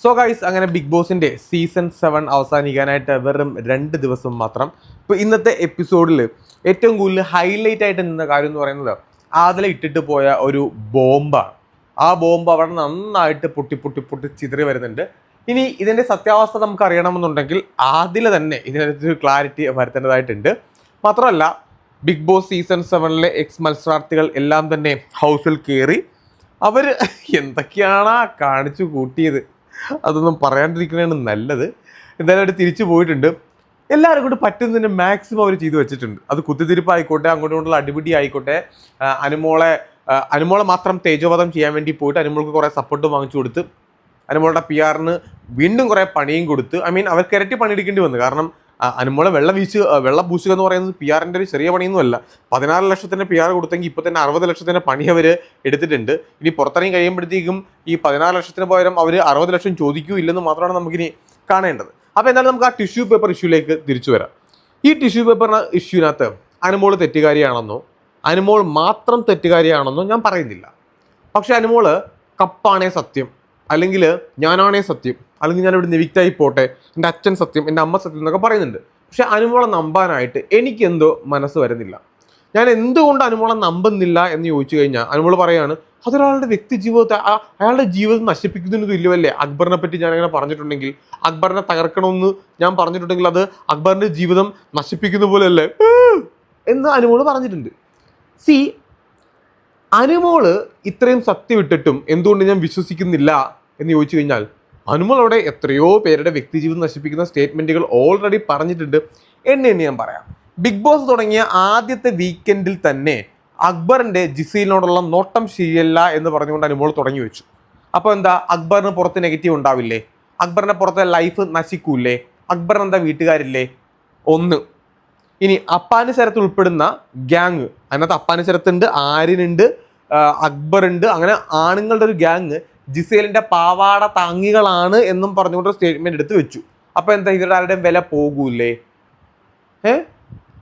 So guys അങ്ങനെ big ബോസിന്റെ season seven അവസാനിക്കാനായിട്ട് വെറും രണ്ട് ദിവസം മാത്രം. ഇപ്പോൾ ഇന്നത്തെ എപ്പിസോഡിൽ ഏറ്റവും കൂടുതൽ ഹൈലൈറ്റ് ആയിട്ട് നിന്ന കാര്യം എന്ന് പറയുന്നത് ആദില ഇട്ടിട്ട് പോയ ഒരു ബോംബാണ്. ആ ബോംബ് അവിടെ നന്നായിട്ട് പൊട്ടി പൊട്ടി പൊട്ടി ചിതറി വരുന്നുണ്ട്. ഇനി ഇതിന്റെ സത്യാവസ്ഥ നമുക്ക് അറിയണമെന്നുണ്ടെങ്കിൽ ആദില തന്നെ ഇതിനകത്തൊരു ക്ലാരിറ്റി വരുത്തേണ്ടതായിട്ടുണ്ട്. മാത്രമല്ല ബിഗ് ബോസ് സീസൺ സെവനിലെ എക്സ് മത്സരാർത്ഥികൾ എല്ലാം തന്നെ ഹൗസിൽ കയറി അവർ എന്തൊക്കെയാണ് കാണിച്ചു കൂട്ടിയത്? അതൊന്നും പറയാണ്ടിരിക്കുന്നതാണ് നല്ലത്. എന്തായാലും അവർ തിരിച്ചു പോയിട്ടുണ്ട്. എല്ലാവരും കൊണ്ട് പറ്റുന്നതിന് മാക്സിമം അവർ ചെയ്തു വെച്ചിട്ടുണ്ട്. അത് കുത്തിത്തിരിപ്പായിക്കോട്ടെ അങ്ങോട്ടും ഇങ്ങോട്ടുള്ള അടിപിടി ആയിക്കോട്ടെ അനുമോളെ അനുമോളെ മാത്രം തേജോവധം ചെയ്യാൻ വേണ്ടി പോയിട്ട് അനുമോൾക്ക് കുറേ സപ്പോർട്ട് വാങ്ങിച്ചു കൊടുത്ത് അനുമോളുടെ പി ആറിന് വീണ്ടും കുറേ പണിയും കൊടുത്ത് ഐ മീൻ അവർക്ക് ഇരട്ടി പണിയെടുക്കേണ്ടി വന്നു. കാരണം അനുമോളെ വെള്ളം വീശ് വെള്ളം പൂശുക എന്ന് പറയുന്നത് പി ആറിന്റെ ഒരു ചെറിയ പണിയൊന്നുമല്ല പതിനാറ് ലക്ഷത്തിന്റെ പി ആർ കൊടുത്തെങ്കിൽ ഇപ്പോൾ തന്നെ അറുപത് ലക്ഷത്തിന്റെ പണി അവർ എടുത്തിട്ടുണ്ട്. ഇനി പുറത്തിറങ്ങി കഴിയുമ്പോഴത്തേക്കും ഈ പതിനാറ് ലക്ഷത്തിന് പകരം അവർ അറുപത് ലക്ഷം ചോദിക്കൂ ഇല്ലെന്ന് മാത്രമാണ് നമുക്കിനി കാണേണ്ടത്. അപ്പോൾ എന്തായാലും നമുക്ക് ആ ടിഷ്യൂ പേപ്പർ ഇഷ്യൂലേക്ക് തിരിച്ചു വരാം. ഈ ടിഷ്യൂ പേപ്പർ ഇഷ്യൂവിനകത്ത് അനുമോൾ തെറ്റുകാരിയാണെന്നോ അനുമോൾ മാത്രം തെറ്റുകാരിയാണെന്നോ ഞാൻ പറയുന്നില്ല. പക്ഷേ അനുമോൾ കപ്പാണേ സത്യം. അല്ലെങ്കിൽ ഞാനാണേ സത്യം. അല്ലെങ്കിൽ ഞാനിവിടെ നിവിക്തായി പോട്ടെ. എന്റെ അച്ഛൻ സത്യം എന്റെ അമ്മ സത്യം എന്നൊക്കെ പറയുന്നുണ്ട്. പക്ഷേ അനുമോളം നമ്പാനായിട്ട് എനിക്കെന്തോ മനസ്സ് വരുന്നില്ല. ഞാൻ എന്തുകൊണ്ട് അനുമോളം നമ്പുന്നില്ല എന്ന് ചോദിച്ചു കഴിഞ്ഞാൽ അനുമോൾ പറയാണ് അതൊരാളുടെ വ്യക്തി ജീവിതത്തെ അയാളുടെ ജീവിതം നശിപ്പിക്കുന്നതിന് തുല്യമല്ലേ? അക്ബറിനെ പറ്റി ഞാൻ അങ്ങനെ പറഞ്ഞിട്ടുണ്ടെങ്കിൽ അക്ബറിനെ തകർക്കണമെന്ന് ഞാൻ പറഞ്ഞിട്ടുണ്ടെങ്കിൽ അത് അക്ബറിന്റെ ജീവിതം നശിപ്പിക്കുന്ന പോലെയല്ലേ? എന്ന് അനുമോൾ പറഞ്ഞിട്ടുണ്ട്. സി അനുമോൾ ഇത്രയും സത്യം ഇട്ടിട്ടും എന്തുകൊണ്ട് ഞാൻ വിശ്വസിക്കുന്നില്ല എന്ന് ചോദിച്ചു കഴിഞ്ഞാൽ അനുമോൾ അവിടെ എത്രയോ പേരുടെ വ്യക്തിജീവിതം നശിപ്പിക്കുന്ന സ്റ്റേറ്റ്മെന്റുകൾ ഓൾറെഡി പറഞ്ഞിട്ടുണ്ട്. എന്നെ എന്നെ ഞാൻ പറയാം. ബിഗ് ബോസ് തുടങ്ങിയ ആദ്യത്തെ വീക്കെൻഡിൽ തന്നെ അക്ബറിന്റെ ജിസീലിനോടുള്ള നോട്ടം ശരിയല്ല എന്ന് പറഞ്ഞുകൊണ്ട് അനുമോൾ തുടങ്ങി വെച്ചു. അപ്പോൾ എന്താ അക്ബറിന് പുറത്ത് നെഗറ്റീവ് ഉണ്ടാവില്ലേ? അക്ബറിന്റെ പുറത്തെ ലൈഫ് നശിക്കൂല്ലേ? അക്ബറിന് എന്താ വീട്ടുകാരില്ലേ? ഒന്ന്. ഇനി അപ്പാനുസരത്ത് ഉൾപ്പെടുന്ന ഗ്യാങ് അതിനകത്ത് അപ്പാനുസരത്തുണ്ട് ആര്യനുണ്ട് ആ, അക്ബറുണ്ട് അങ്ങനെ ആണുങ്ങളുടെ ഒരു ഗ്യാങ് ജിസേലിന്റെ പാവാട താങ്ങികളാണ് എന്നും പറഞ്ഞുകൊണ്ട് സ്റ്റേറ്റ്മെന്റ് എടുത്ത് വെച്ചു. അപ്പോൾ എന്താ ഇവരുടെ ആരുടെയും വില പോകൂലേ? ഏ?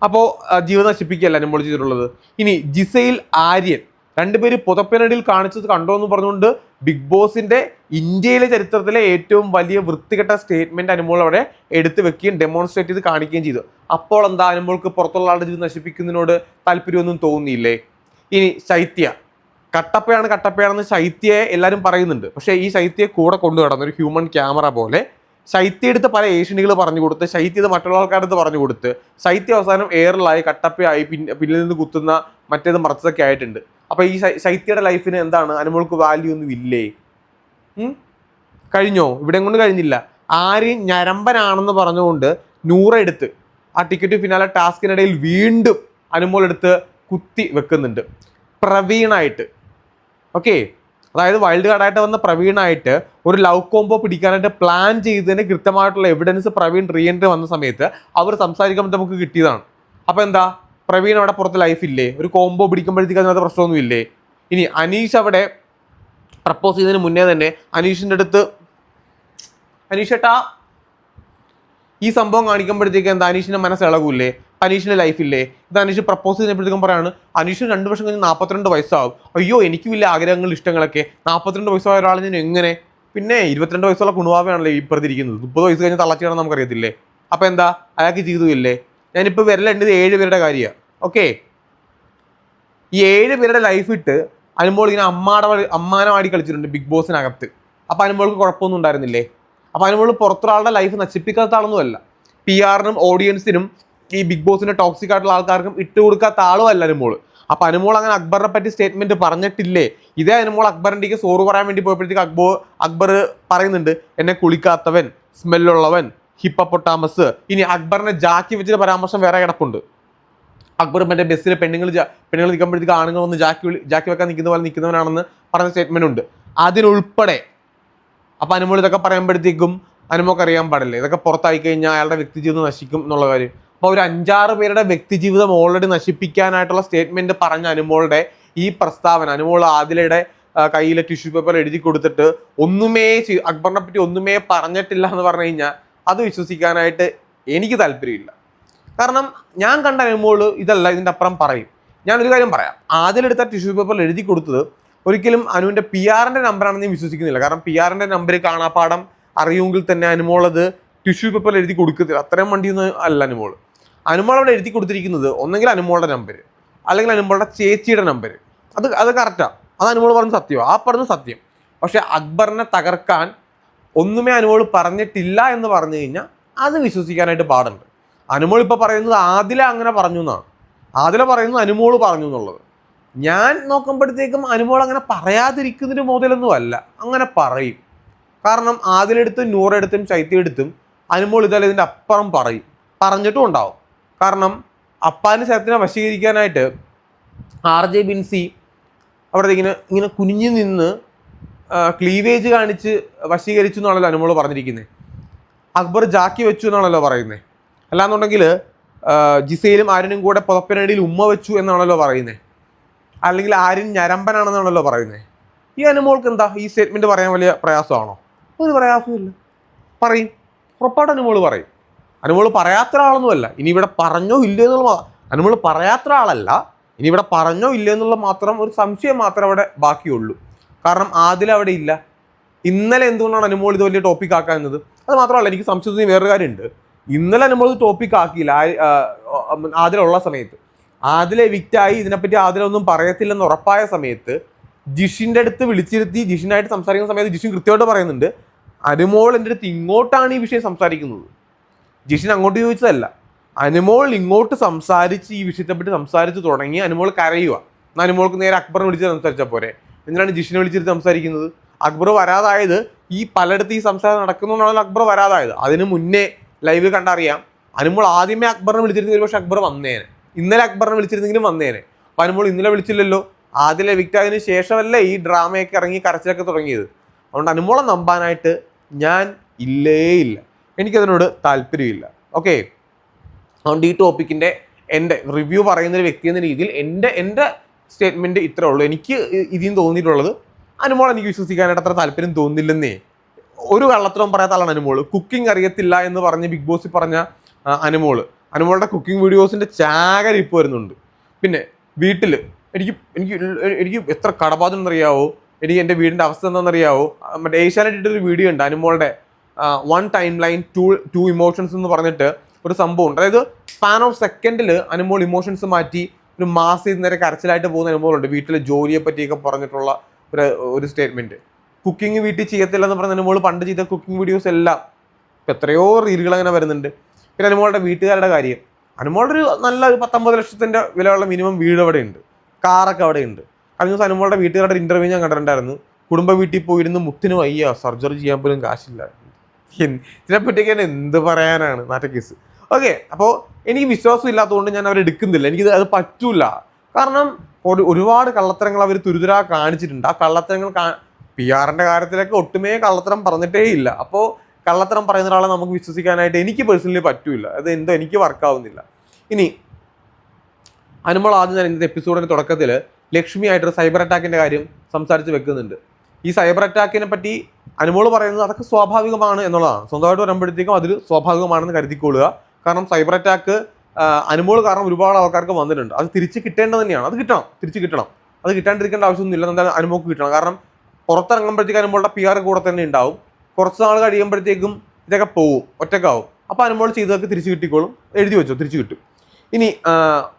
അപ്പോൾ ജീവിതം നശിപ്പിക്കുകയല്ല നമ്മൾ ചെയ്തിട്ടുള്ളത്? ഇനി ജിസൈൽ ആര്യൻ രണ്ടുപേര് പുതപ്പിനടിയിൽ കാണിച്ചത് കണ്ടോ എന്ന് പറഞ്ഞുകൊണ്ട് ബിഗ് ബോസിന്റെ ഇന്ത്യയിലെ ചരിത്രത്തിലെ ഏറ്റവും വലിയ വൃത്തികെട്ട സ്റ്റേറ്റ്മെന്റ് അനുമോൾ അവിടെ എടുത്തു വെക്കുകയും ഡെമോൺസ്ട്രേറ്റ് ചെയ്ത് കാണിക്കുകയും ചെയ്തു. അപ്പോൾ എന്താ അനുമോൾക്ക് പുറത്തുള്ള ആളുടെ ജീവിതം നശിപ്പിക്കുന്നതിനോട് താല്പര്യമൊന്നും തോന്നിയില്ലേ? ഇനി ശൈത്യ. കട്ടപ്പയാണ് കട്ടപ്പയാണെന്ന് ശൈത്യയെ എല്ലാവരും പറയുന്നുണ്ട്. പക്ഷേ ഈ ശൈത്യയെ കൂടെ കൊണ്ടു നടന്ന ഒരു ഹ്യൂമൻ ക്യാമറ പോലെ ശൈത്യ എടുത്ത് പല ഏഷ്യനികൾ പറഞ്ഞു കൊടുത്ത് ശൈത്യ ഇത് മറ്റുള്ള ആൾക്കാരുടെ അടുത്ത് പറഞ്ഞു കൊടുത്ത് ശൈത്യ അവസാനം എയറിലായി കട്ടപ്പയായി പിന്നെ പിന്നിൽ നിന്ന് കുത്തുന്ന മറ്റേത് മറച്ചതൊക്കെ ആയിട്ടുണ്ട്. അപ്പോൾ ഈ ശൈത്യയുടെ ലൈഫിന് എന്താണ്? അനുമോൾക്ക് വാല്യൂ ഒന്നും ഇല്ലേ? കഴിഞ്ഞോ? ഇവിടെ കൊണ്ട് കഴിഞ്ഞില്ല. ആര് ഞരമ്പനാണെന്ന് പറഞ്ഞുകൊണ്ട് നൂറെടുത്ത് ആ ടിക്കറ്റ് ഫിനാലെ ടാസ്കിനിടയിൽ വീണ്ടും അനുമോൾ എടുത്ത് കുത്തി വെക്കുന്നുണ്ട്. പ്രവീണായിട്ട്. ഓക്കെ അതായത് വൈൽഡ് കാർഡായിട്ട് വന്ന പ്രവീണായിട്ട് ഒരു ലവ് കോംബോ പിടിക്കാനായിട്ട് പ്ലാൻ ചെയ്തതിന് കൃത്യമായിട്ടുള്ള എവിഡൻസ് പ്രവീൺ റീഎൻട്രി വന്ന സമയത്ത് അവർ സംസാരിക്കുമ്പോൾ നമുക്ക് കിട്ടിയതാണ്. അപ്പോൾ എന്താ? പ്രവീൺ അവിടെ പുറത്ത് ലൈഫ് ഇല്ലേ? ഒരു കോംബോ പിടിക്കുമ്പോഴത്തേക്ക് അതിനകത്ത് പ്രശ്നമൊന്നും ഇല്ലേ ഇനി അനീഷ് അവിടെ പ്രപ്പോസ് ചെയ്തതിന് മുന്നേ തന്നെ അനീഷിന്റെ അടുത്ത് അനീഷ് ഏട്ടാ ഈ സംഭവം കാണിക്കുമ്പോഴത്തേക്ക് എന്താ? അനീഷിന്റെ മനസ്സ് ഇളകൂല്ലേ? അനീഷിന്റെ ലൈഫില്ലേ ഇത് അനീഷ് പ്രപ്പോസ് ചെയ്തപ്പോഴത്തേക്കും പറയാണ് അനീഷിന് രണ്ട് വർഷം കഴിഞ്ഞ് നാൽപ്പത്തിരണ്ട് വയസ്സാവും. അയ്യോ എനിക്കും ഇല്ല ആഗ്രഹങ്ങൾ ഇഷ്ടങ്ങളൊക്കെ. നാൽപ്പത്തിരണ്ട് വയസ്സായ ഒരാളെ ഞാൻ എങ്ങനെ? പിന്നെ ഇരുപത്തിരണ്ട് വയസ്സുള്ള കുണുവാവയാണല്ലോ ഈ പ്രതിരിക്കുന്നത് മുപ്പത് വയസ്സ് കഴിഞ്ഞ് തള്ളച്ചിയാണെന്ന് നമുക്കറിയത്തില്ലേ? അപ്പോൾ എന്താ? അയാൾക്ക് ജീവിതമില്ലേ ഞാനിപ്പോൾ വിരലുണ്ട് ഏഴ് പേരുടെ കാര്യമാണ് ഓക്കെ? ഈ ഏഴ് പേരുടെ ലൈഫ് ഇട്ട് അനുമോൾ ഇങ്ങനെ അമ്മാടെ അമ്മാനമാടി കളിച്ചിട്ടുണ്ട് ബിഗ് ബോസിനകത്ത്. അപ്പം അനുമോൾക്ക് കുഴപ്പമൊന്നും ഉണ്ടായിരുന്നില്ലേ? അപ്പം അനുമോൾ പുറത്തൊരാളുടെ ലൈഫ് നശിപ്പിക്കാത്ത ആളൊന്നുമല്ല പി ആറിനും ഓഡിയൻസിനും ഈ ബിഗ് ബോസിന്റെ ടോക്സിക് ആയിട്ടുള്ള ആൾക്കാർക്കും ഇട്ട് കൊടുക്കാത്ത ആളും അല്ല അനുമോൾ അപ്പൊ അനുമോൾ അങ്ങനെ അക്ബറിനെ പറ്റി സ്റ്റേറ്റ്മെന്റ് പറഞ്ഞിട്ടില്ലേ? ഇതേ അനുമോൾ അക്ബറിന്റെ സോറ് പറയാൻ വേണ്ടി പോയപ്പോഴത്തേക്ക് അക്ബോ അക്ബർ പറയുന്നുണ്ട് എന്നെ കുളിക്കാത്തവൻ സ്മെല്ലുള്ളവൻ ഹിപ്പപ്പൊട്ടാമസ്. ഇനി അക്ബറിനെ ജാക്കി വെച്ചിട്ട് പരാമർശം വേറെ കിടപ്പുണ്ട്. അക്ബർ മറ്റേ ബസ്സിൽ പെണ്ണുങ്ങൾ പെണ്ണുങ്ങൾ നിൽക്കുമ്പോഴത്തേക്ക് ആണുങ്ങൾ വന്ന് ജാക്കി ജാക്കി വെക്കാൻ നിൽക്കുന്ന പോലെ നിൽക്കുന്നവനാണെന്ന് പറഞ്ഞ സ്റ്റേറ്റ്മെന്റ് ഉണ്ട്. അതിനുൾപ്പെടെ അപ്പൊ അനുമോൾ ഇതൊക്കെ പറയുമ്പോഴത്തേക്കും അനുമോക്ക് അറിയാൻ പാടില്ല. ഇതൊക്കെ പുറത്തായി കഴിഞ്ഞാൽ അയാളുടെ വ്യക്തിജീവിതം നശിക്കും എന്നുള്ള കാര്യം. അപ്പൊ ഒരു അഞ്ചാറ് പേരുടെ വ്യക്തിജീവിതം ഓൾറെഡി നശിപ്പിക്കാനായിട്ടുള്ള സ്റ്റേറ്റ്മെന്റ് പറഞ്ഞ അനുമോളുടെ ഈ പ്രസ്താവന അനുമോൾ ആദിലയുടെ കയ്യിലെ ടിഷ്യൂ പേപ്പർ എഴുതി കൊടുത്തിട്ട് ഒന്നുമേ അക്ബറിനെ പറ്റി ഒന്നുമേ പറഞ്ഞിട്ടില്ല എന്ന് പറഞ്ഞു കഴിഞ്ഞാൽ അത് വിശ്വസിക്കാനായിട്ട് എനിക്ക് താല്പര്യമില്ല. കാരണം ഞാൻ കണ്ട അനുമോൾ ഇതല്ല ഇതിന്റെ അപ്പുറം പറയും. ഞാനൊരു കാര്യം പറയാം. ആദ്യമെടുത്ത ടിഷ്യൂ പേപ്പറിൽ എഴുതി കൊടുത്തത് ഒരിക്കലും അനുവിന്റെ പി ആറിന്റെ നമ്പറാണെന്ന് ഞാൻ വിശ്വസിക്കുന്നില്ല. കാരണം പി ആറിന്റെ നമ്പർ കാണാപ്പാടം അറിയുമെങ്കിൽ തന്നെ അനുമോളത് ടിഷ്യൂ പേപ്പറിൽ എഴുതി കൊടുക്കത്തില്ല. അത്രയും വണ്ടിയൊന്നും അല്ല അനുമോൾ അനുമോൾ അവിടെ എഴുതി കൊടുത്തിരിക്കുന്നത് ഒന്നെങ്കിൽ അനുമോളുടെ നമ്പർ അല്ലെങ്കിൽ അനുമോളുടെ ചേച്ചിയുടെ നമ്പർ അത് അത് കറക്റ്റാണ് അത് അനുമോൾ പറഞ്ഞ സത്യമാണ് ആ പറഞ്ഞ സത്യം. പക്ഷേ അക്ബറിനെ തകർക്കാൻ ഒന്നുമേ അനുമോൾ പറഞ്ഞിട്ടില്ല എന്ന് പറഞ്ഞു കഴിഞ്ഞാൽ അത് വിശ്വസിക്കാനായിട്ട് പാടുണ്ട്. അനുമോൾ ഇപ്പോൾ പറയുന്നത് ആദില അങ്ങനെ പറഞ്ഞു എന്നാണ്. ആദില പറയുന്നത് അനുമോൾ പറഞ്ഞു എന്നുള്ളത്. ഞാൻ നോക്കുമ്പോഴത്തേക്കും അനുമോൾ അങ്ങനെ പറയാതിരിക്കുന്നതിന് മുതലൊന്നും അല്ല. അങ്ങനെ പറയും. കാരണം ആദിലെടുത്തും നൂറെടുത്തും ചൈത്യെടുത്തും അനുമോൾ ഇതല്ല ഇതിന്റെ അപ്പുറം പറയും. പറഞ്ഞിട്ടും ഉണ്ടാവും. കാരണം അപ്പാന് ശരത്തിനെ വശീകരിക്കാനായിട്ട് ആർ ജെ ബിൻസി അവിടെ ഇങ്ങനെ ഇങ്ങനെ കുനിഞ്ഞു നിന്ന് ക്ലീവേജ് കാണിച്ച് വശീകരിച്ചു എന്നാണല്ലോ അനുമോൾ പറഞ്ഞിരിക്കുന്നത് അക്ബർ ജാക്കി വെച്ചു എന്നാണല്ലോ പറയുന്നത് അല്ലാന്നുണ്ടെങ്കിൽ ജിസയിലും ആര്യനും കൂടെ പുതപ്പിനടിയിൽ ഉമ്മ വെച്ചു എന്നാണല്ലോ പറയുന്നത് അല്ലെങ്കിൽ ആര്യൻ ഞരമ്പനാണെന്നാണല്ലോ പറയുന്നത് ഈ അനുമോൾക്ക് എന്താ? ഈ സ്റ്റേറ്റ്മെന്റ് പറയാൻ വലിയ പ്രയാസമാണോ? ഒരു പ്രയാസമില്ല പറയും. ഉറപ്പായിട്ട് അനുമോൾ പറയും. അനുമോൾ പറയാത്ത ഒരാളൊന്നുമല്ല ഇനി ഇവിടെ പറഞ്ഞോ ഇല്ലയോ എന്നുള്ള അനുമോൾ പറയാത്ത ഒരാളല്ല ഇനി ഇവിടെ പറഞ്ഞോ ഇല്ലയോ എന്നുള്ള മാത്രം ഒരു സംശയം മാത്രമേ അവിടെ ബാക്കിയുള്ളൂ. കാരണം ആദിൽ അവിടെ ഇല്ല. ഇന്നലെ എന്തുകൊണ്ടാണ് അനുമോൾ ഇത് വലിയ ടോപ്പിക് ആക്കാവുന്നത് അത് മാത്രമല്ല എനിക്ക് സംശയത്തിന് വേറൊരു കാര്യമുണ്ട്. ഇന്നലെ അനുമോൾ ഇത് ടോപ്പിക് ആക്കിയില്ല. ആദ്യമുള്ള സമയത്ത്. ആദിലെ വിക്റ്റായി ഇതിനെപ്പറ്റി ആദിലൊന്നും പറയത്തില്ലെന്ന് ഉറപ്പായ സമയത്ത് ജിഷിന്റെ അടുത്ത് വിളിച്ചിരുത്തി ജിഷിനായിട്ട് സംസാരിക്കുന്ന സമയത്ത് ജിഷിൻ കൃത്യമായിട്ട് പറയുന്നുണ്ട്. അനുമോൾ എന്റെ അടുത്ത് ഇങ്ങോട്ടാണ് ഈ വിഷയം സംസാരിക്കുന്നത്. ജിഷിൻ അങ്ങോട്ട് ചോദിച്ചതല്ല. അനുമോൾ ഇങ്ങോട്ട് സംസാരിച്ച് ഈ വിഷയത്തെ പറ്റി സംസാരിച്ച് തുടങ്ങി അനുമോൾ കരയുക എന്നാൽ അനുമോൾക്ക് നേരെ അക്ബറിനെ വിളിച്ച് സംസാരിച്ചാൽ പോരെ. എന്തിനാണ് ജിഷിനെ വിളിച്ചിട്ട് സംസാരിക്കുന്നത്? അക്ബർ വരാതായത് ഈ പലയിടത്ത് ഈ സംസാരം നടക്കുന്നതുകൊണ്ടാണ് അക്ബർ വരാതായത്. അതിന് മുന്നേ ലൈവ് കണ്ടറിയാം അനുമോൾ ആദ്യമേ അക്ബറിനെ വിളിച്ചിരുന്നെങ്കിൽ പക്ഷെ അക്ബർ വന്നേനെ. ഇന്നലെ അക്ബറിനെ വിളിച്ചിരുന്നെങ്കിലും വന്നേനെ. അപ്പോൾ അനുമോൾ ഇന്നലെ വിളിച്ചില്ലല്ലോ. ആദ്യം വിക്റ്റായതിനു ശേഷമല്ലേ ഈ ഡ്രാമയൊക്കെ ഇറങ്ങി കരച്ചിലൊക്കെ തുടങ്ങിയത്. അതുകൊണ്ട് അനുമോളെ നമ്പാനായിട്ട് ഞാൻ ഇല്ലേ ഇല്ല എനിക്കതിനോട് താല്പര്യമില്ല. ഓക്കെ അതുകൊണ്ട് ഈ ടോപ്പിക്കിന്റെ എന്റെ റിവ്യൂ പറയുന്ന ഒരു വ്യക്തി എന്ന രീതിയിൽ എന്റെ എന്റെ സ്റ്റേറ്റ്മെന്റ് ഇത്രേ ഉള്ളൂ. എനിക്ക് ഇതിന് തോന്നിയിട്ടുള്ളത് അനുമോൾ എനിക്ക് വിശ്വസിക്കാനായിട്ട് അത്ര താല്പര്യം തോന്നില്ലെന്നേ. ഒരു വെള്ളത്തിലും പറയാത്ത ആളാണ് അനുമോൾ. കുക്കിംഗ് അറിയത്തില്ല എന്ന് പറഞ്ഞ് ബിഗ് ബോസിൽ പറഞ്ഞ അനുമോൾ. അനുമോൾ അനുമോളുടെ കുക്കിംഗ് വീഡിയോസിന്റെ ചാകര ഇപ്പോൾ വരുന്നുണ്ട്. പിന്നെ വീട്ടിൽ എനിക്ക് എനിക്ക് എനിക്ക് എത്ര കടബാധുണ്ടെന്നറിയാവോ എനിക്ക് എന്റെ വീടിന്റെ അവസ്ഥ എന്താണെന്നറിയാവോ? മറ്റേ ഏഷ്യാനെറ്റ് വീഡിയോ ഉണ്ട് അനുമോളുടെ. One time line to to emotions എന്ന് പറഞ്ഞിട്ട് ഒരു സംഭവം ഉണ്ട് അതായത് സ്പാൻ ഓഫ് സെക്കൻഡിൽ അനുമോൾ ഇമോഷൻസ് മാറ്റി ഒരു മാസ് ചെയ്ത് നേരെ കരച്ചിലായിട്ട് പോകുന്ന അനുഭവമുണ്ട് വീട്ടിലെ ജോലിയെ പറ്റിയൊക്കെ പറഞ്ഞിട്ടുള്ള ഒരു ഒരു സ്റ്റേറ്റ്മെന്റ് കുക്കിംഗ് വീട്ടിൽ ചെയ്യത്തില്ല എന്ന് പറഞ്ഞ അനുമോൾ പണ്ട് ചെയ്ത കുക്കിംഗ് വീഡിയോസ് എല്ലാം ഇപ്പം എത്രയോ റീലുകൾ അങ്ങനെ വരുന്നുണ്ട്. പിന്നെ അനുമോളുടെ വീട്ടുകാരുടെ കാര്യം. അനുമോളുടെ ഒരു നല്ല ഒരു പത്തൊമ്പത് ലക്ഷത്തിന്റെ വിലയുള്ള മിനിമം വീട് അവിടെ ഉണ്ട് കാറൊക്കെ അവിടെ ഉണ്ട് കഴിഞ്ഞ ദിവസം അനുമോളുടെ വീട്ടുകാരുടെ ഇന്റർവ്യൂ ഞാൻ കണ്ടിട്ടുണ്ടായിരുന്നു. കുടുംബ വീട്ടിൽ പോയിരുന്ന് മുത്തിന് വയ്യ. സർജറി ചെയ്യാൻ പോലും കാശില്ല. ഇതിനെപ്പറ്റിയൊക്കെ എന്ത് പറയാനാണ്? നാറ്റ കേസ്. ഓക്കെ അപ്പോൾ എനിക്ക് വിശ്വാസം ഇല്ലാത്തതുകൊണ്ട് ഞാൻ അവരെ എടുക്കുന്നില്ല. എനിക്കിത് അത് പറ്റൂല. കാരണം ഒരു ഒരുപാട് കള്ളത്തരങ്ങൾ അവർ തുരുതുരാ കാണിച്ചിട്ടുണ്ട്. ആ കള്ളത്തരങ്ങൾ കാ പി ആറിന്റെ കാര്യത്തിലൊക്കെ ഒട്ടുമേ കള്ളത്തരം പറഞ്ഞിട്ടേ ഇല്ല. അപ്പോൾ കള്ളത്തരം പറയുന്ന ഒരാളെ നമുക്ക് വിശ്വസിക്കാനായിട്ട് എനിക്ക് പേഴ്സണലി പറ്റൂല അത് എന്തോ എനിക്ക് വർക്കാവുന്നില്ല ഇനി അനുമോൾ ആദ്യം ഞാൻ ഇന്നത്തെ എപ്പിസോഡിന്റെ തുടക്കത്തിൽ ലക്ഷ്മി ആയിട്ടൊരു സൈബർ അറ്റാക്കിന്റെ കാര്യം സംസാരിച്ച് വെക്കുന്നുണ്ട്. ഈ സൈബർ അറ്റാക്കിനെ പറ്റി അനുമോൾ പറയുന്നത് അതൊക്കെ സ്വാഭാവികമാണ് എന്നുള്ളതാണ്. സ്വന്തമായിട്ട് വരുമ്പോഴത്തേക്കും അതിൽ സ്വാഭാവികമാണെന്ന് കരുതിക്കൊള്ളുക. കാരണം സൈബർ അറ്റാക്ക് അനുമോൾ കാരണം ഒരുപാട് ആൾക്കാർക്ക് വന്നിട്ടുണ്ട്. അത് തിരിച്ച് കിട്ടേണ്ടത് തന്നെയാണ്. അത് കിട്ടണം. തിരിച്ച് കിട്ടണം. അത് കിട്ടാണ്ടിരിക്കേണ്ട ആവശ്യമൊന്നുമില്ല. എന്തായാലും അനുമോക്ക് കിട്ടണം. കാരണം പുറത്തിറങ്ങുമ്പോഴത്തേക്ക് അനുമോളുടെ പി ആർ കൂടെ തന്നെ ഉണ്ടാവും. കുറച്ച് നാൾ കഴിയുമ്പോഴത്തേക്കും ഇതൊക്കെ പോവും. ഒറ്റക്കാവും. അപ്പോൾ അനുമോൾ ചെയ്തതൊക്കെ തിരിച്ച് കിട്ടിക്കോളും. എഴുതി വെച്ചോ. തിരിച്ച് കിട്ടും. ഇനി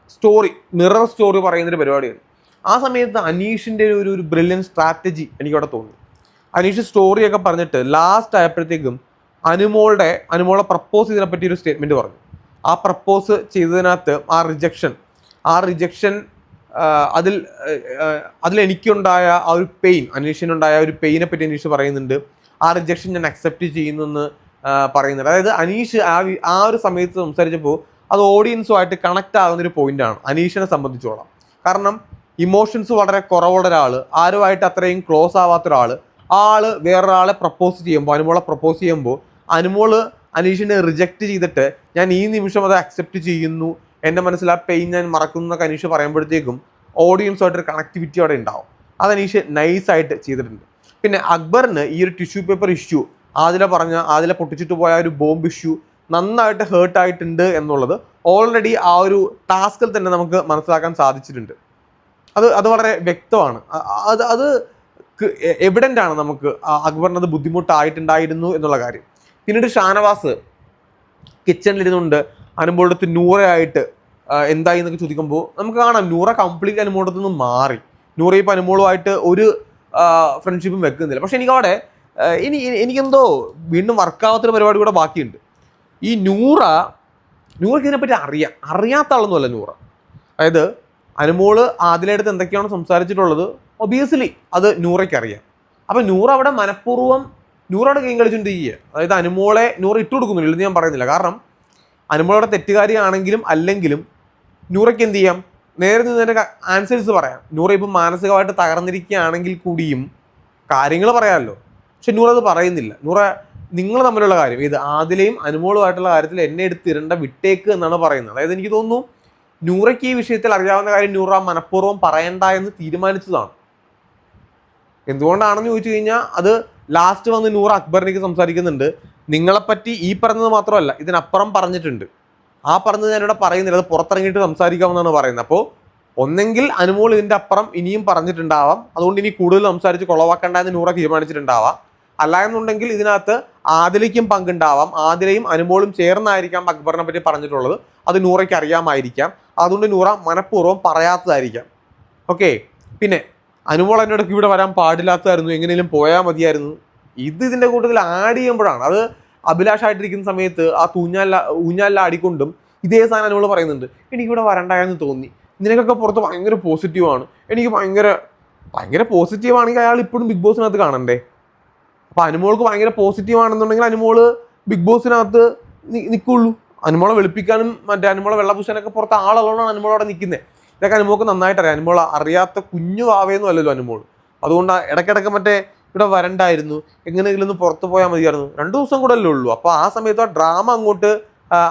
സ്റ്റോറി മിറർ സ്റ്റോറി പറയുന്നൊരു പരിപാടിയാണ് ആ സമയത്ത് അനീഷിന്റെ ഒരു ഒരു ബ്രില്യൻ സ്ട്രാറ്റജി എനിക്കവിടെ തോന്നി. അനീഷ് സ്റ്റോറിയൊക്കെ പറഞ്ഞിട്ട് ലാസ്റ്റ് ആയപ്പോഴത്തേക്കും അനുമോളുടെ അനുമോളെ പ്രപ്പോസ് ചെയ്തതിനെ പറ്റി ഒരു സ്റ്റേറ്റ്മെന്റ് പറഞ്ഞു. ആ പ്രപ്പോസ് ചെയ്തതിനകത്ത് ആ റിജക്ഷൻ ആ റിജക്ഷൻ അതിൽ അതിലെനിക്കുണ്ടായ ആ ഒരു പെയിൻ അനീഷിനുണ്ടായ ഒരു പെയിനെ പറ്റി അനീഷ് പറയുന്നുണ്ട്. ആ റിജക്ഷൻ ഞാൻ അക്സെപ്റ്റ് ചെയ്യുന്നെന്ന് പറയുന്നുണ്ട്. അതായത് അനീഷ് ആ ആ ഒരു സമയത്ത് സംസാരിച്ചപ്പോൾ അത് ഓഡിയൻസുമായിട്ട് കണക്ട് ആകുന്ന ഒരു പോയിന്റാണ് അനീഷിനെ സംബന്ധിച്ചോളം. കാരണം ഇമോഷൻസ് വളരെ കുറവുള്ള ഒരാൾ ആരുമായിട്ട് അത്രയും ക്ലോസ് ആവാത്ത ഒരാൾ ആൾ വേറൊരാളെ പ്രപ്പോസ് ചെയ്യുമ്പോൾ അനുമോളെ പ്രപ്പോസ് ചെയ്യുമ്പോൾ അനുമോൾ അനീഷിനെ റിജക്റ്റ് ചെയ്തിട്ട് ഞാൻ ഈ നിമിഷം അത് അക്സെപ്റ്റ് ചെയ്യുന്നു. എന്റെ മനസ്സിൽ ആ പെയിൻ ഞാൻ മറക്കുന്നു എന്നൊക്കെ അനീഷ് പറയുമ്പോഴത്തേക്കും ഓഡിയൻസുമായിട്ടൊരു കണക്ടിവിറ്റി അവിടെ ഉണ്ടാവും. അത് അനീഷ് നൈസായിട്ട് ചെയ്തിട്ടുണ്ട്. പിന്നെ അക്ബറിന് ഈ ഒരു ടിഷ്യൂ പേപ്പർ ഇഷ്യൂ ആദില പറഞ്ഞ ആദില പൊട്ടിച്ചിട്ട് പോയ ഒരു ബോംബ് ഇഷ്യൂ നന്നായിട്ട് ഹേർട്ട് ആയിട്ടുണ്ട് എന്നുള്ളത് ഓൾറെഡി ആ ഒരു ടാസ്കിൽ തന്നെ നമുക്ക് മനസ്സിലാക്കാൻ സാധിച്ചിട്ടുണ്ട്. അത് അത് വളരെ വ്യക്തമാണ്. അത് അത് എവിഡന്റ് ആണ് നമുക്ക് അക്ബറിനത് ബുദ്ധിമുട്ടായിട്ടുണ്ടായിരുന്നു എന്നുള്ള കാര്യം. പിന്നീട് ഷാനവാസ് കിച്ചണിലിരുന്നുകൊണ്ട് അനുമ്പോളുടെ അടുത്ത് നൂറയായിട്ട് എന്തായി എന്നൊക്കെ ചോദിക്കുമ്പോൾ നമുക്ക് കാണാം നൂറ കംപ്ലീറ്റ് അനുമോളത്ത് നിന്ന് മാറി. നൂറ ഇപ്പം അനുമോളുമായിട്ട് ഒരു ഫ്രണ്ട്ഷിപ്പും വെക്കുന്നില്ല. പക്ഷെ എനിക്കവിടെ ഇനി- എനിക്കെന്തോ വീണ്ടും വർക്കാവാത്തൊരു പരിപാടി കൂടെ ബാക്കിയുണ്ട്. ഈ നൂറ നൂറയ്ക്ക് ഇതിനെപ്പറ്റി അറിയാം. അറിയാത്ത ആളൊന്നുമല്ല നൂറ. അതായത് അനുമോൾ ആദിലടുത്ത് എന്തൊക്കെയാണ് സംസാരിച്ചിട്ടുള്ളത് ഒബിയസ്ലി അത് നൂറയ്ക്ക് അറിയാം അപ്പം നൂറ അവിടെ മനഃപൂർവം നൂറോടെ ഗെയിം ചെയ്യുക അതായത് അനുമോളെ നൂറ് ഇട്ട് കൊടുക്കുന്നില്ല. എന്ന് ഞാൻ പറയുന്നില്ല. കാരണം അനുമോളോടെ തെറ്റുകാരിയാണെങ്കിലും അല്ലെങ്കിലും നൂറയ്ക്ക് എന്ത് ചെയ്യാം? നേരെ നിന്ന് ആൻസേഴ്സ് പറയാം. നൂറ ഇപ്പം മാനസികമായിട്ട് തകർന്നിരിക്കുകയാണെങ്കിൽ കൂടിയും കാര്യങ്ങൾ പറയാമല്ലോ. പക്ഷെ നൂറ അത് പറയുന്നില്ല. നൂറ നിങ്ങൾ തമ്മിലുള്ള കാര്യം ഇത് ആദിലയും അനുമോളുമായിട്ടുള്ള കാര്യത്തിൽ എന്നെ എടുത്തിരണ്ട വിട്ടേക്ക് എന്നാണ് പറയുന്നത്. അതായത് എനിക്ക് തോന്നുന്നു നൂറയ്ക്ക് ഈ വിഷയത്തിൽ അറിയാവുന്ന കാര്യം നൂറ മനഃപൂർവം പറയണ്ട എന്ന് തീരുമാനിച്ചതാണ്. എന്തുകൊണ്ടാണെന്ന് ചോദിച്ചു കഴിഞ്ഞാൽ അത് ലാസ്റ്റ് വന്ന് നൂറ് അക്ബറിനേക്ക് സംസാരിക്കുന്നുണ്ട്. നിങ്ങളെപ്പറ്റി ഈ പറഞ്ഞത് മാത്രമല്ല ഇതിനപ്പുറം പറഞ്ഞിട്ടുണ്ട്. ആ പറഞ്ഞത് ഞാനിവിടെ പറയുന്നില്ല അത് പുറത്തിറങ്ങിയിട്ട് സംസാരിക്കാമെന്നാണ് പറയുന്നത്. അപ്പോൾ ഒന്നെങ്കിൽ അനുമോൾ ഇതിന്റെ അപ്പുറം ഇനിയും പറഞ്ഞിട്ടുണ്ടാവാം. അതുകൊണ്ട് ഇനി കൂടുതൽ സംസാരിച്ച് കുളവാക്കണ്ട എന്ന് നൂറ തീരുമാനിച്ചിട്ടുണ്ടാവാം. അല്ല എന്നുണ്ടെങ്കിൽ ഇതിനകത്ത് ആദിലയ്ക്കും പങ്കുണ്ടാവാം. ആദിലയും അനുമോളും ചേർന്നായിരിക്കാം അക്ബറിനെ പറ്റി പറഞ്ഞിട്ടുള്ളത്. അത് നൂറയ്ക്ക് അറിയാമായിരിക്കാം. അതുകൊണ്ട് നൂറ മനഃപൂർവം പറയാത്തതായിരിക്കാം. ഓക്കെ പിന്നെ അനുമോൾ എന്നോട് ഇവിടെ വരാൻ പാടില്ലാത്തതായിരുന്നു എങ്ങനെയും പോയാൽ മതിയായിരുന്നു. ഇത് ഇതിന്റെ കൂട്ടത്തിൽ ആഡ് ചെയ്യുമ്പോഴാണ്. അത് അഭിലാഷായിട്ടിരിക്കുന്ന സമയത്ത് ആ തൂഞ്ഞാല ആടിക്കൊണ്ടും ഇതേ സാധനം അനുമോൾ പറയുന്നുണ്ട്. എനിക്കിവിടെ വരണ്ടായെന്ന് തോന്നി. നിനക്കൊക്കെ പുറത്ത് ഭയങ്കര പോസിറ്റീവാണ് എനിക്ക് ഭയങ്കര ഭയങ്കര പോസിറ്റീവ് ആണെങ്കിൽ അയാൾ ഇപ്പോഴും ബിഗ് ബോസിനകത്ത് കാണണ്ടേ? അപ്പോൾ അനുമോൾക്ക് ഭയങ്കര പോസിറ്റീവ് ആണെന്നുണ്ടെങ്കിൽ ബിഗ് ബോസിനകത്ത് നിൽക്കുള്ളൂ അനുമോളെ വെളുപ്പിക്കാനും മറ്റേ അനുമോളെ വെള്ളപൂശാനൊക്കെ പുറത്ത് ആളുള്ളതാണ് അനുമോൾ അവിടെ നിൽക്കുന്നത് ഇതൊക്കെ അനുമോൾക്ക് നന്നായിട്ട് അറിയാം അനുമോൾ അറിയാത്ത കുഞ്ഞു ആവേന്നും അല്ലല്ലോ അനുമോൾ അതുകൊണ്ട് ഇടയ്ക്കിടയ്ക്ക് മറ്റേ ഇവിടെ വരണ്ടായിരുന്നു എങ്ങനെയെങ്കിലും ഒന്ന് പുറത്ത് പോയാൽ മതിയായിരുന്നു. രണ്ടു ദിവസം കൂടെ അല്ലേ ഉള്ളൂ. അപ്പോൾ ആ സമയത്ത് ആ ഡ്രാമ അങ്ങോട്ട്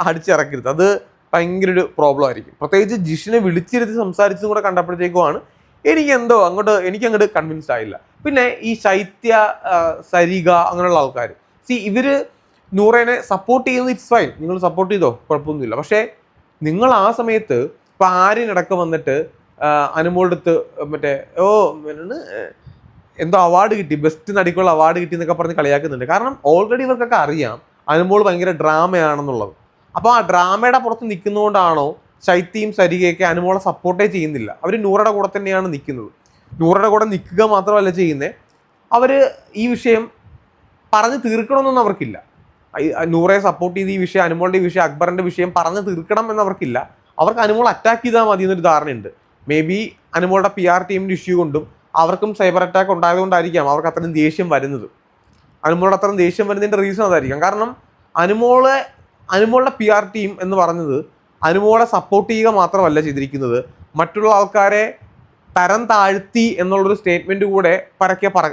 അടിച്ചിറക്കരുത്. അത് ഭയങ്കര ഒരു പ്രോബ്ലം ആയിരിക്കും. പ്രത്യേകിച്ച് ജിഷിനെ വിളിച്ചിരുത്തി സംസാരിച്ചതും കൂടെ കണ്ടപ്പോഴത്തേക്കുമാണ് എനിക്ക് എന്തോ അങ്ങോട്ട് എനിക്ക് അങ്ങോട്ട് കൺവിൻസ്ഡ് ആയില്ല. പിന്നെ ഈ ശൈത്യ സരിക അങ്ങനെയുള്ള ആൾക്കാർ സി ഇവർ നൂറേനെ സപ്പോർട്ട് ചെയ്യുന്നത് ഇറ്റ്സ് ഫൈൻ നിങ്ങൾ സപ്പോർട്ട് ചെയ്തോ? കുഴപ്പമൊന്നുമില്ല. പക്ഷേ നിങ്ങൾ ആ സമയത്ത് ഇപ്പൊ ആര്യനടക്കം വന്നിട്ട് അനുമോളടുത്ത് മറ്റേ ഓ എന്താണ്, എന്തോ അവാർഡ് കിട്ടി ബെസ്റ്റ് നടിക്കുള്ള അവാർഡ് കിട്ടി എന്നൊക്കെ പറഞ്ഞ് കളിയാക്കുന്നുണ്ട്. കാരണം ഓൾറെഡി ഇവർക്കൊക്കെ അറിയാം അനുമോൾ ഭയങ്കര ഡ്രാമയാണെന്നുള്ളത്. അപ്പോൾ ആ ഡ്രാമയുടെ പുറത്ത് നിൽക്കുന്നതുകൊണ്ടാണോ ശൈത്യയും സരികയൊക്കെ അനുമോളെ സപ്പോർട്ടേ ചെയ്യുന്നില്ല. അവർ നൂറയുടെ കൂടെ തന്നെയാണ് നിൽക്കുന്നത് നൂറയുടെ കൂടെ നിൽക്കുക മാത്രമല്ല ചെയ്യുന്നത് അവർ ഈ വിഷയം പറഞ്ഞ് തീർക്കണമെന്നൊന്നും അവർക്കില്ല. നൂറെ സപ്പോർട്ട് ചെയ്ത് ഈ വിഷയം അനുമോളുടെ വിഷയം അക്ബറിന്റെ വിഷയം പറഞ്ഞ് തീർക്കണം എന്ന് അവർക്കില്ല അവർക്ക് അനുമോൾ അറ്റാക്ക് ചെയ്താൽ മതി എന്നൊരു ധാരണയുണ്ട്. മേ ബി അനുമോളുടെ പി ആർ ടീമിന്റെ ഇഷ്യൂ കൊണ്ടും അവർക്കും സൈബർ അറ്റാക്ക് ഉണ്ടായതുകൊണ്ടായിരിക്കാം അവർക്ക് അത്രയും ദേഷ്യം വരുന്നത്. അനുമോളുടെ അത്രയും ദേഷ്യം വരുന്നതിന്റെ റീസൺ അതായിരിക്കാം. കാരണം അനുമോളെ അനുമോളുടെ പി ആർ ടീം എന്ന് പറഞ്ഞത് അനുമോളെ സപ്പോർട്ട് ചെയ്യുക മാത്രമല്ല ചെയ്തിരിക്കുന്നത്. മറ്റുള്ള ആൾക്കാരെ തരം താഴ്ത്തി എന്നുള്ളൊരു സ്റ്റേറ്റ്മെന്റ് കൂടെ പരക്കെ പറ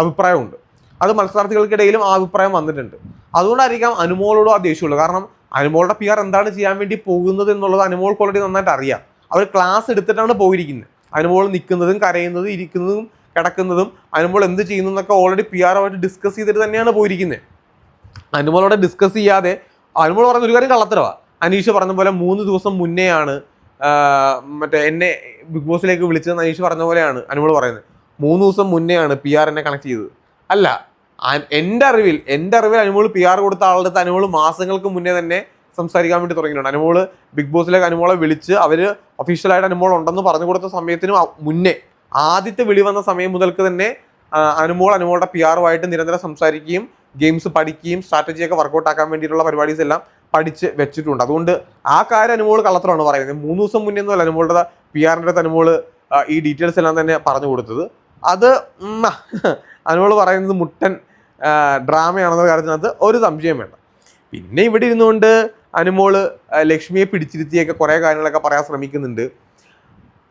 അഭിപ്രായമുണ്ട്. അത് മത്സരാർത്ഥികൾക്കിടയിലും ആ അഭിപ്രായം വന്നിട്ടുണ്ട്. അതുകൊണ്ടായിരിക്കാം അനുമോളോടും ആ ദേഷ്യമുള്ളൂ കാരണം അനുമോളുടെ പി ആർ എന്താണ് ചെയ്യാൻ വേണ്ടി പോകുന്നത് എന്നുള്ളത് അനുമോൾക്ക് ഓൾറെഡി നന്നായിട്ട് അറിയാം. അവർ ക്ലാസ് എടുത്തിട്ടാണ് പോയിരിക്കുന്നത്. അനുമോൾ നിൽക്കുന്നതും കരയുന്നതും ഇരിക്കുന്നതും കിടക്കുന്നതും അനുമോൾ എന്ത് ചെയ്യുന്നു എന്നൊക്കെ ഓൾറെഡി പി ആറുമായിട്ട് ഡിസ്കസ് ചെയ്തിട്ട് തന്നെയാണ് പോയിരിക്കുന്നത്. അനുമോളോടെ ഡിസ്കസ് ചെയ്യാതെ അനുമോൾ പറഞ്ഞ ഒരു കാര്യം കള്ളത്തരവാ. അനീഷ് പറഞ്ഞ പോലെ മൂന്ന് ദിവസം മുന്നെയാണ് മറ്റേ എന്നെ ബിഗ് ബോസിലേക്ക് വിളിച്ചതെന്ന് അനീഷ് പറഞ്ഞ പോലെയാണ് അനുമോൾ പറയുന്നത്. മൂന്ന് ദിവസം മുന്നെയാണ് പി ആർ എന്നെ കണക്ട് ചെയ്തത്. അല്ല എന്റെ അറിവിൽ എന്റെ അറിവിൽ അനുമോൾ പി ആർ കൊടുത്ത ആളുടെ അടുത്ത് അനുമോൾ മാസങ്ങൾക്ക് മുന്നേ തന്നെ സംസാരിക്കാൻ വേണ്ടി തുടങ്ങിയിട്ടുണ്ട്. അനുമോൾ ബിഗ് ബോസിലേക്ക് അനുമോളെ വിളിച്ച് അവർ ഒഫീഷ്യലായിട്ട് അനുമോൾ ഉണ്ടെന്ന് പറഞ്ഞു കൊടുത്ത സമയത്തിന് മുന്നേ ആദ്യത്തെ വിളി വന്ന സമയം മുതൽക്ക് തന്നെ അനുമോൾ അനുമോളുടെ പി ആറുമായിട്ട് നിരന്തരം സംസാരിക്കുകയും ഗെയിംസ് പഠിക്കുകയും സ്ട്രാറ്റജിയൊക്കെ വർക്കൗട്ട് ആക്കാൻ വേണ്ടിയിട്ടുള്ള പരിപാടീസ് എല്ലാം പഠിച്ച് വെച്ചിട്ടുണ്ട്. അതുകൊണ്ട് ആ കാര്യം അനുമോൾ കള്ളത്തരമാണ് പറയുന്നത്. മൂന്ന് ദിവസം മുന്നേ ഒന്നുമല്ല അനുമോളുടെ പി ആറിന്റെ അനുമോൾ ഈ ഡീറ്റെയിൽസ് എല്ലാം തന്നെ പറഞ്ഞു കൊടുത്തത്. അത് അനുമോൾ പറയുന്നത് മുട്ടൻ ഡ്രാമയാണെന്ന കാര്യത്തിനകത്ത് ഒരു സംശയം വേണ്ട. പിന്നെ ഇവിടെ ഇരുന്നുകൊണ്ട് അനുമോൾ ലക്ഷ്മിയെ പിടിച്ചിരുത്തിയൊക്കെ കുറേ കാര്യങ്ങളൊക്കെ പറയാൻ ശ്രമിക്കുന്നുണ്ട്.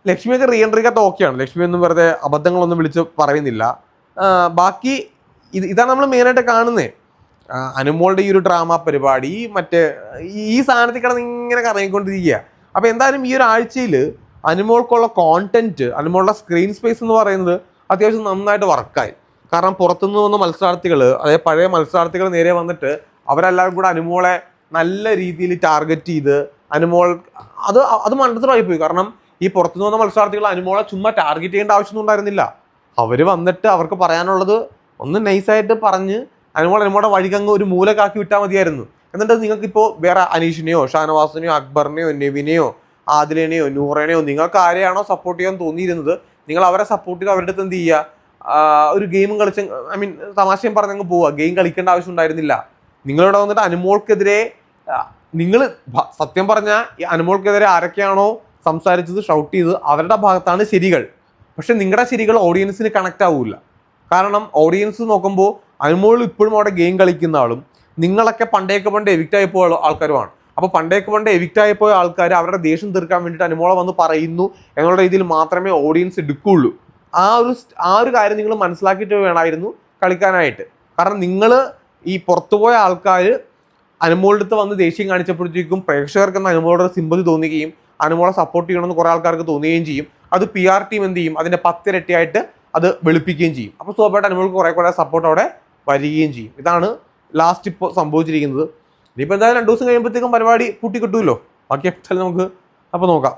ലക്ഷ്മിയൊക്കെ റീ എൻട്രിക്കൊക്കെ ഓക്കെയാണ്. ലക്ഷ്മി ഒന്നും വെറുതെ അബദ്ധങ്ങളൊന്നും വിളിച്ച് പറയുന്നില്ല. ബാക്കി ഇത് ഇതാണ് നമ്മൾ മെയിനായിട്ട് കാണുന്നത് അനുമോളുടെ ഈ ഒരു ഡ്രാമ പരിപാടി മറ്റേ ഈ- ഈ സാധനത്തിൽ കിടന്ന് ഇങ്ങനെ കറങ്ങിക്കൊണ്ടിരിക്കുക. അപ്പോൾ എന്തായാലും ഈ ഒരു ആഴ്ചയിൽ അനുമോൾക്കുള്ള കോണ്ടന്റ് അനുമോളുടെ സ്ക്രീൻ സ്പേസ് എന്ന് പറയുന്നത് അത്യാവശ്യം നന്നായിട്ട് വർക്കായി കാരണം പുറത്തുനിന്ന് വന്ന മത്സരാർത്ഥികൾ അതായത് പഴയ മത്സരാർത്ഥികൾ നേരെ വന്നിട്ട് അവരെല്ലാവരും കൂടെ അനുമോളെ നല്ല രീതിയിൽ ടാർഗറ്റ് ചെയ്ത് അനുമോൾ അത് അത് മണ്ടത്തരമായി പോയി. കാരണം ഈ പുറത്തുനിന്ന് വന്ന മത്സരാർത്ഥികൾ അനുമോളെ ചുമ്മാ ടാർഗറ്റ് ചെയ്യേണ്ട ആവശ്യമൊന്നും ഉണ്ടായിരുന്നില്ല. അവർ വന്നിട്ട് അവർക്ക് പറയാനുള്ളത് ഒന്ന് നൈസായിട്ട് പറഞ്ഞ് അനുമോൾ അനുമോടെ വഴികങ്ങ് ഒരു മൂലക്കാക്കി വിട്ടാൽ മതിയായിരുന്നു. എന്നിട്ട് നിങ്ങൾക്കിപ്പോൾ വേറെ അനീഷിനെയോ ഷാനവാസിനെയോ അക്ബറിനെയോ നെവിനെയോ ആദിലിനെയോ നൂറേനെയോ നിങ്ങൾക്ക് ആരെയാണോ സപ്പോർട്ട് ചെയ്യാൻ തോന്നിയിരുന്നത്? നിങ്ങൾ അവരെ സപ്പോർട്ട് ചെയ്ത് അവരുടെ അടുത്ത് എന്ത് ചെയ്യുക? ഒരു ഗെയിമും കളിച്ച് ഐ മീൻ തമാശയും പറഞ്ഞങ്ങ് പോവുക ഗെയിം കളിക്കേണ്ട ആവശ്യം ഉണ്ടായിരുന്നില്ല. നിങ്ങളിവിടെ വന്നിട്ട് അനുമോൾക്കെതിരെ നിങ്ങൾ സത്യം പറഞ്ഞാൽ ഈ അനുമോൾക്കെതിരെ ആരൊക്കെയാണോ സംസാരിച്ചത് ഷൗട്ട് ചെയ്തത് അവരുടെ ഭാഗത്താണ് ശരികൾ. പക്ഷെ നിങ്ങളുടെ ശരികൾ ഓഡിയൻസിന് കണക്ട് ആവില്ല. കാരണം ഓഡിയൻസ് നോക്കുമ്പോൾ അനുമോൾ ഇപ്പോഴും അവിടെ ഗെയിം കളിക്കുന്ന ആളും നിങ്ങളൊക്കെ പണ്ടേക്ക് പണ്ട് എവിക്റ്റ് ആയി പോയ ആൾക്കാരുമാണ്. അപ്പോൾ പണ്ടേക്ക് പണ്ട് എവിക്റ്റ് ആയി പോയ ആൾക്കാർ അവരുടെ ദേഷ്യം തീർക്കാൻ വേണ്ടിയിട്ട് അനുമോളെ വന്ന് പറയുന്നു. എന്നുള്ള രീതിയിൽ മാത്രമേ ഓഡിയൻസ് എടുക്കുള്ളൂ. ആ ഒരു ആ ഒരു കാര്യം നിങ്ങൾ മനസ്സിലാക്കിയിട്ട് വേണമായിരുന്നു കളിക്കാനായിട്ട്. കാരണം നിങ്ങൾ ഈ പുറത്തുപോയ ആൾക്കാർ അനുമോളടുത്ത് വന്ന് ദേഷ്യം കാണിച്ചപ്പോഴത്തേക്കും പ്രേക്ഷകർക്ക് എന്ന അനുമോളുടെ സിമ്പതി തോന്നുകയും അനുമോളെ സപ്പോർട്ട് ചെയ്യണമെന്ന് കുറേ ആൾക്കാർക്ക് തോന്നുകയും ചെയ്യും. അത് പി ആർ ടീം എന്ത് ചെയ്യും? അതിന്റെ പത്തിരട്ടിയായിട്ട് അത് വെളുപ്പിക്കുകയും ചെയ്യും. അപ്പോൾ സ്വാഭാവികമായിട്ട് അനുമോൾക്ക് കുറേ കുറേ സപ്പോർട്ട് അവിടെ വരികയും ചെയ്യും. ഇതാണ് ലാസ്റ്റ് ഇപ്പോൾ സംഭവിച്ചിരിക്കുന്നത്. ഇനിയിപ്പോൾ എന്തായാലും രണ്ട് ദിവസം കഴിയുമ്പോഴത്തേക്കും പരിപാടി പൂട്ടിക്കിട്ടുമല്ലോ ബാക്കി ബാക്കി നമുക്ക് അപ്പോൾ നോക്കാം.